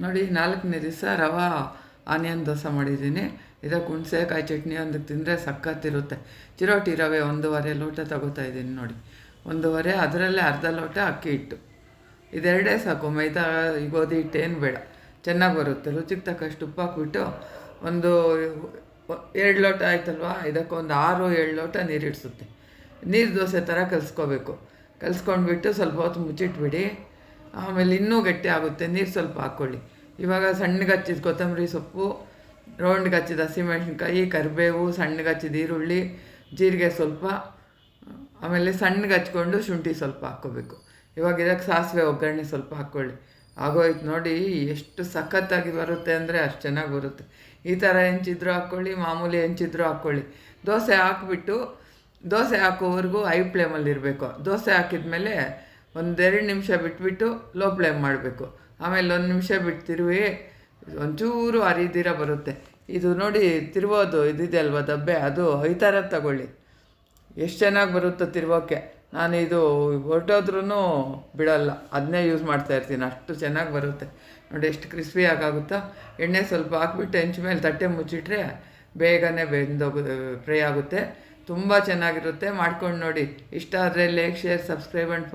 ನೋಡಿ, ನಾಲ್ಕನೇ ದಿವಸ ರವಾ, ಆನಿಯನ್ ದೋಸೆ ಮಾಡಿದ್ದೀನಿ. ಇದಕ್ಕೆ ಹುಣಸೆಕಾಯಿ ಚಟ್ನಿ ಒಂದಕ್ಕೆ ತಿಂದರೆ ಸಖತ್ತಿರುತ್ತೆ. ಚಿರೋಟಿ ರವೆ ಒಂದೂವರೆ ಲೋಟ ತಗೋತಾ ಇದ್ದೀನಿ ನೋಡಿ. ಒಂದೂವರೆ, ಅದರಲ್ಲೇ ಅರ್ಧ ಲೋಟ ಅಕ್ಕಿ ಹಿಟ್ಟು. ಇದೆರಡೇ ಸಾಕು, ಮೈದಾ, ಗೋಧಿ ಹಿಟ್ಟೇನು ಬೇಡ. ಚೆನ್ನಾಗಿ ಬರುತ್ತೆ. ರುಚಿಗೆ ತಕ್ಕಷ್ಟು ಉಪ್ಪು ಹಾಕ್ಬಿಟ್ಟು ಒಂದು ಎರಡು ಲೋಟ ಆಯ್ತಲ್ವಾ? ಇದಕ್ಕೆ ಒಂದು ಆರು, ಏಳು ಲೋಟ ನೀರು ಇಡಿಸುತ್ತೆ ನೀರು ದೋಸೆ ಥರ ಕಲಿಸ್ಕೋಬೇಕು. ಕಲಿಸ್ಕೊಂಡ್ಬಿಟ್ಟು ಸ್ವಲ್ಪ ಹೊತ್ತು ಮುಚ್ಚಿಟ್ಬಿಡಿ. ಆಮೇಲೆ ಇನ್ನೂ ಗಟ್ಟಿ ಆಗುತ್ತೆ, ನೀರು ಸ್ವಲ್ಪ ಹಾಕ್ಕೊಳ್ಳಿ ಇವಾಗ ಸಣ್ಣಗೆ ಹಚ್ಚಿದ ಕೊತ್ತಂಬರಿ ಸೊಪ್ಪು, ರೌಂಡ್ಗೆ ಹಚ್ಚಿದ ಹಸಿಮೆಣ್ಸಿನ್ಕಾಯಿ, ಕರಿಬೇವು, ಸಣ್ಣಗೆ ಹಚ್ಚಿದ ಈರುಳ್ಳಿ, ಜೀರಿಗೆ ಸ್ವಲ್ಪ, ಆಮೇಲೆ ಸಣ್ಣಗೆ ಹಚ್ಕೊಂಡು ಶುಂಠಿ ಸ್ವಲ್ಪ ಹಾಕ್ಕೋಬೇಕು. ಇವಾಗ ಇದಕ್ಕೆ ಸಾಸಿವೆ ಒಗ್ಗರಣೆ ಸ್ವಲ್ಪ ಹಾಕ್ಕೊಳ್ಳಿ ಆಗೋಯ್ತು ನೋಡಿ, ಎಷ್ಟು ಸಖತ್ತಾಗಿ ಬರುತ್ತೆ ಅಂದರೆ ಅಷ್ಟು ಚೆನ್ನಾಗಿ ಬರುತ್ತೆ. ಈ ಥರ ಹೆಂಚಿದ್ರು ಹಾಕ್ಕೊಳ್ಳಿ ಮಾಮೂಲಿ ಹೆಂಚಿದ್ರು ಹಾಕ್ಕೊಳ್ಳಿ ದೋಸೆ ಹಾಕ್ಬಿಟ್ಟು, ದೋಸೆ ಹಾಕೋವರೆಗೂ ಐ ಫ್ಲೇಮಲ್ಲಿ ಇರಬೇಕು. ದೋಸೆ ಹಾಕಿದ್ಮೇಲೆ ಒಂದೆರಡು ನಿಮಿಷ ಬಿಟ್ಬಿಟ್ಟು ಲೋ ಫ್ಲೇಮ್ ಮಾಡಬೇಕು. ಆಮೇಲೆ ಒಂದು ನಿಮಿಷ ಬಿಟ್ಟು ತಿರುವಿ ಒಂಚೂರು ಅರಿದಿರ ಬರುತ್ತೆ. ಇದು ನೋಡಿ ತಿರುವೋದು ಇದಿದೆ ಅಲ್ವಾ ದಬ್ಬೆ? ಅದು ಥರ ತಗೊಳ್ಳಿ. ಎಷ್ಟು ಚೆನ್ನಾಗಿ ಬರುತ್ತೋ ತಿರುವೋಕ್ಕೆ ನಾನು ಇದು ಹೊರಟೋದ್ರೂ ಬಿಡೋಲ್ಲ. ಅದನ್ನೇ ಯೂಸ್ ಮಾಡ್ತಾ ಇರ್ತೀನಿ. ಅಷ್ಟು ಚೆನ್ನಾಗಿ ಬರುತ್ತೆ. ನೋಡಿ ಎಷ್ಟು ಕ್ರಿಸ್ಪಿ ಆಗುತ್ತಾ ಎಣ್ಣೆ ಸ್ವಲ್ಪ ಹಾಕ್ಬಿಟ್ಟು ಹೆಂಚ ಮೇಲೆ ತಟ್ಟೆ ಮುಚ್ಚಿಟ್ರೆ ಬೇಗನೆ ಬೆಂದೋಗ ಫ್ರೈ ಆಗುತ್ತೆ. ತುಂಬ ಚೆನ್ನಾಗಿರುತ್ತೆ. ಮಾಡ್ಕೊಂಡು ನೋಡಿ. ಇಷ್ಟ ಆದರೆ ಲೈಕ್ ಶೇರ್ ಸಬ್ಸ್ಕ್ರೈಬ್ ಆ್ಯಂಡ್